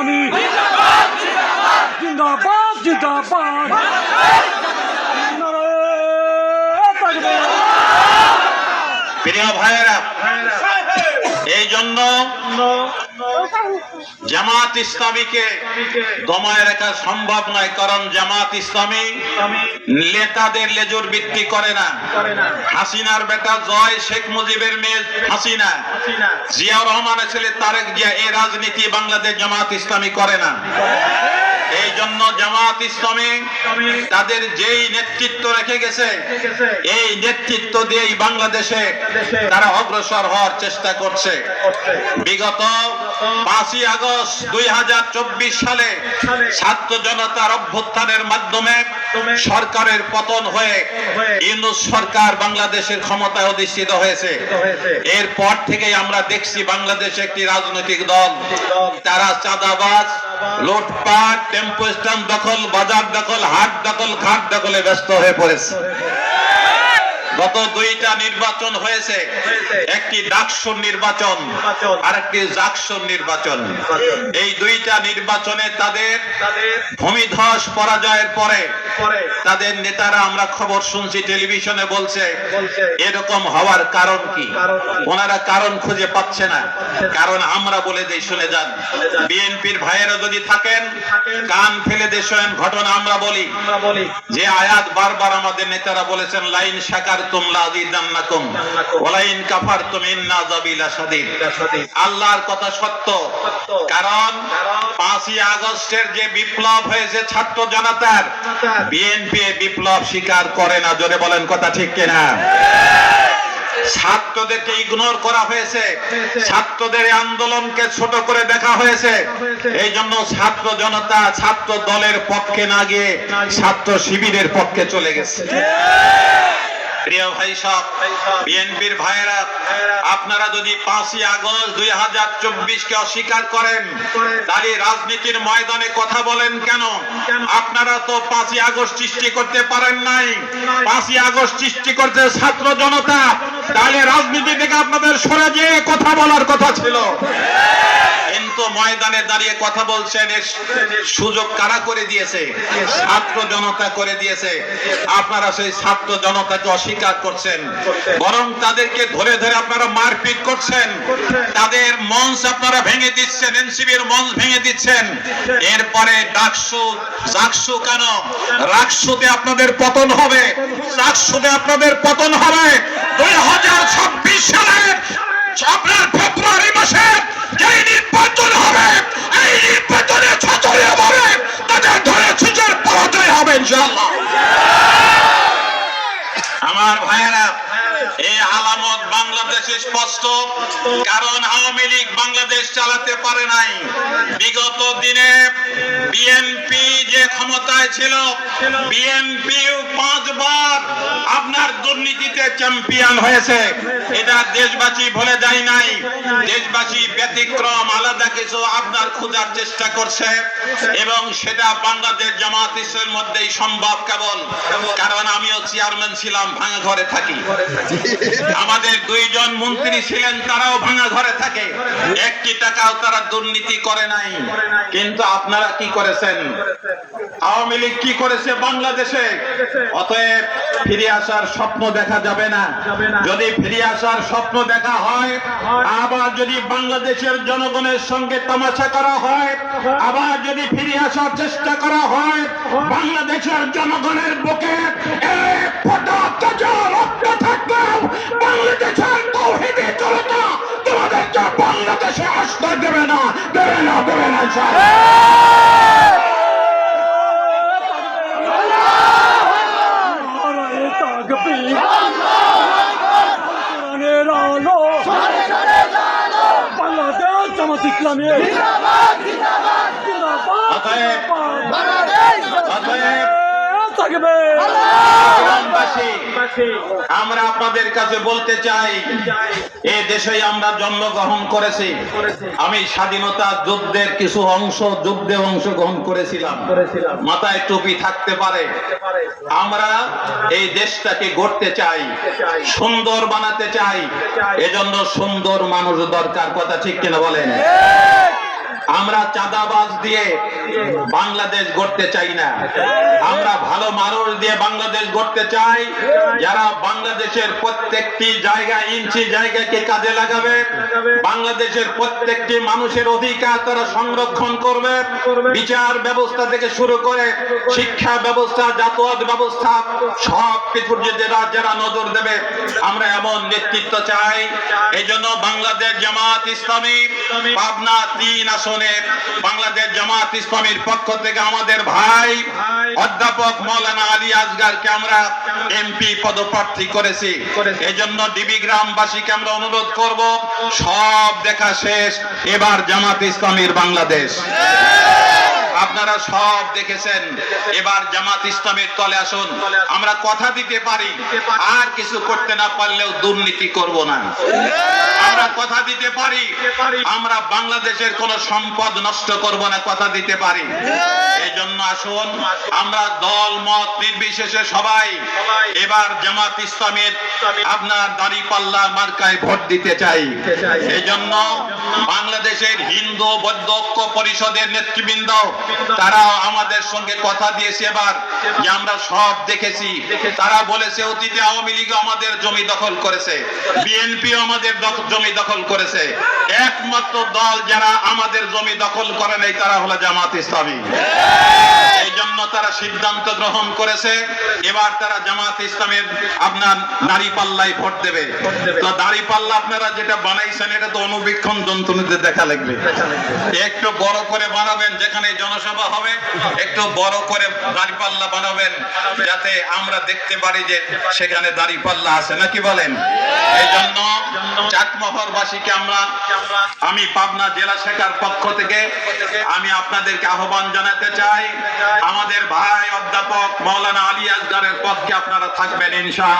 আমি জিন্দাবাদ জিন্দাবাদ। প্রিয় ভাইয়েরা। এই জন্য জামাত ইসলামীকে দমায় রাখা সম্ভব নয়, কারণ জামাত ইসলামী নেতাদের লেজুর ভিত্তি করে না। হাসিনার বেটা জয় শেখ মুজিবের মেয়ে হাসিনা। জিয়া রহমানের ছেলে তারেক জিয়া এই রাজনীতি বাংলাদেশ জামাত ইসলামী করে না। এই জন্য জামাত ইসলামী তাদের যেই নেতৃত্ব রেখে গেছে, এই নেতৃত্ব দিয়েই বাংলাদেশে তারা অগ্রসর হওয়ার চেষ্টা করছে। বিগত পাঁচই আগস্ট দুই হাজার চব্বিশ সালে ছাত্র জনতার অভ্যুত্থানের মাধ্যমে সরকারের পতন হয়ে ইউনুস সরকার বাংলাদেশের ক্ষমতায় অধিষ্ঠিত হয়েছে। এরপর থেকে আমরা দেখছি বাংলাদেশে একটি রাজনৈতিক দল। তারা চাঁদাবাজ লোটপাট টেম্পো স্ট্যান্ড দখল বাজার দখল হাট দখল খাট দখলে ব্যস্ত হয়ে পড়েছে। গত দুইটা নির্বাচন হয়েছে। একটি ডাকসুর নির্বাচন আর একটি জাকসুর নির্বাচন। এই দুইটা নির্বাচনে তাদের ভূমিধস পরাজয়ের পরে তাদের নেতারা আমরা খবর শুনছি টেলিভিশনে বলছে এরকম হওয়ার কারণ কি? ওনারা কারণ খুঁজে পাচ্ছে না। কারণ আমরা বলে দেই শুনে যান। বিএনপির ভাইয়েরা যদি থাকেন কান ফেলে দেশেন ঘটনা আমরা বলি। যে আয়াত বারবার আমাদের নেতারা বলেছেন লাইন করে না। জোরে বলেন কথা ঠিক কিনা? ছাত্রদেরকে ইগনোর করা হয়েছে। ছাত্রদের আন্দোলনকে ছোট করে দেখা হয়েছে। এই জন্য ছাত্র জনতা ছাত্র দলের পক্ষে না গিয়ে ছাত্র শিবিরের পক্ষে চলে গেছে। প্রিয় ভাই সব, বিএনপির ভাইয়েরা, আপনারা যদি পাঁচই আগস্ট দুই হাজার চব্বিশ কে অস্বীকার করেন, তাহলে রাজনীতির ময়দানে কথা বলেন কেন? আপনারা তো পাঁচই আগস্ট সৃষ্টি করতে পারেন নাই। পাঁচই আগস্ট সৃষ্টি করতে ছাত্র জনতা, তাহলে রাজনীতি থেকে আপনাদের সরে যেয়ে কথা বলার কথা ছিল। ময়দানে দাঁড়িয়ে কথা বলছেন সুযোগ কারা করে দিয়েছে? ছাত্র জনতা করে দিয়েছে। আপনারা সেই ছাত্র জনতাকে অস্বীকার করছেন। বরং তাদেরকে ধরে ধরে আপনারা মারপিট করছেন। তাদের মঞ্চ আপনারা ভেঙে দিচ্ছেন এনসিবির মঞ্চ ভেঙে দিচ্ছেন। এরপরে ডাকসু জাকসু কেন? রাকসুতে আপনাদের পতন হবে। জাকসুতে আপনাদের পতন হবে। আমার ভাইয়েরা, এই আলামত বাংলাদেশে স্পষ্ট, কারণ আওয়ামী লীগ বাংলাদেশ চালাতে পারে নাই। বিগত দিনে বিএনপি যে ক্ষমতায় ছিল বিএনপি পাঁচবার দুর্নীতিতে চ্যাম্পিয়ন হয়েছে। এটা দেশবাসী ভুলে যায় নাই। দেশবাসী ব্যতিক্রম, আলাদা কিছু আপনার খোঁজার চেষ্টা করছে এবং সেটা বাংলাদেশ জামাত ইসলামের মধ্যেই সম্ভব কেবল। কারণ আমিও চেয়ারম্যান ছিলাম, ভাঙা ঘরে থাকি। আমাদের দুইজন মন্ত্রী ছিলেন, তারাও ভাঙা ঘরে থাকে। একটি টাকাও তারা দুর্নীতি করে নাই। কিন্তু আপনারা কি করেছেন? আওয়ামী লীগ কি করেছে বাংলাদেশে? অতএব ফিরে আসার স্বপ্ন দেখা যাবে না। যদি ফিরে আসার স্বপ্ন দেখা হয় আবার যদি বাংলাদেশের জনগণের সঙ্গে তামাশা করা হয় আবার যদি ফিরে আসার চেষ্টা করা হয় বাংলাদেশের জনগণের বুকে এক ফোঁটা তাজা রক্ত থাকলেও বাংলাদেশের তৌহিদি জনতা তোমাদেরকে বাংলাদেশে আসতে দেবে না দেবে না দেবে না জামাত ইসলামী। জিন্দাবাদ অতএব অতএব আমরা আপনাদের কাছে বলতে চাই, এ দেশে আমরা জন্মগ্রহণ করেছি। আমি স্বাধীনতা যুদ্ধের কিছু অংশ, যুদ্ধে অংশগ্রহণ করেছিলাম। মাথায় টুপি থাকতে পারে। আমরা এই দেশটাকে গড়তে চাই, সুন্দর বানাতে চাই। এজন্য সুন্দর মানুষ দরকার, কথা ঠিক কিনা বলেন? আমরা চাঁদাবাজ দিয়ে বাংলাদেশ গড়তে চাই না। আমরা ভালো মানুষ দিয়ে বাংলাদেশ গড়তে চাই। যারা বাংলাদেশের প্রত্যেকটি জায়গা ইঞ্চি জায়গাকে কাজে লাগাবে। বাংলাদেশের প্রত্যেকটি মানুষের অধিকার তারা সংরক্ষণ করবে। বিচার ব্যবস্থা থেকে শুরু করে শিক্ষা ব্যবস্থা, যাতায়াত ব্যবস্থা, সব কিছুর যে যারা যারা নজর দেবে, আমরা এমন নেতৃত্ব চাই। এই জন্য বাংলাদেশ জামাত ইসলামী পাবনা তিন আসনে বাংলাদেশ জামাত ইসলামীর পক্ষ থেকে আমাদের ভাই অধ্যাপক মৌলানা আলী আসগারকে আমরা এমপি পদপ্রার্থী করেছি। এই এজন্য ডিবি গ্রামবাসীকে আমরা অনুরোধ করব সব দেখা শেষ এবার জামাত ইসলামীর বাংলাদেশ। আপনারা সব দেখেছেন। এবার জামাত ইসলামের তলে আসুন। আমরা কথা দিতে পারি। আর কিছু করতে না পারলেও দুর্নীতি করব না। আমরা কথা দিতে পারি। আমরা বাংলাদেশের কোন সম্পদ নষ্ট করব না, কথা দিতে পারি। এই জন্য আসুন। আমরা দল, মত নির্বিশেষে সবাই এবার জামাত ইসলামের আপনার দাড়ি পাল্লা মার্কায় ভোট দিতে চাই। এই জন্য বাংলাদেশের হিন্দু বৌদ্ধ পরিষদের নেতৃবৃন্দ তারা আমাদের সঙ্গে কথা দিয়েছে এবার যে আমরা সব দেখেছি। তারা বলেছে, অতীতে আওয়ামী লীগ আমাদের জমি দখল করেছে। বিএনপি আমাদের জমি দখল করেছে। একমাত্র দল যারা আমাদের জমি দখল করে নাই, তারা হলো জামাত ইসলামী। এই জন্য তারা সিদ্ধান্ত গ্রহণ করেছে। এবার তারা জামাত ইসলামের আপনার দাড়ি পাল্লায় ভোট দেবে। তো দাড়ি পাল্লা আপনারা যেটা বানাইছেন, এটা তো অনুবীক্ষণ যন্ত্রণীতে দেখা লাগবে। একটু বড় করে বানাবেন, যেখানে জনসভা হবে, একটু বড় করে দাড়ি পাল্লা বানাবেন, যাতে আমরা দেখতে পারি যে সেখানে দাড়ি পাল্লা আছে, নাকি বলেন? এই জন্য চাটমহরবাসীকে আমরা, আমি পাবনা জেলা শাখার পক্ষ থেকে আমি আপনাদেরকে আহ্বান জানাতে চাই। আমাদের ভাই অধ্যাপক মৌলানা আলী আসগারের পক্ষে আপনারা থাকবেন ইনশা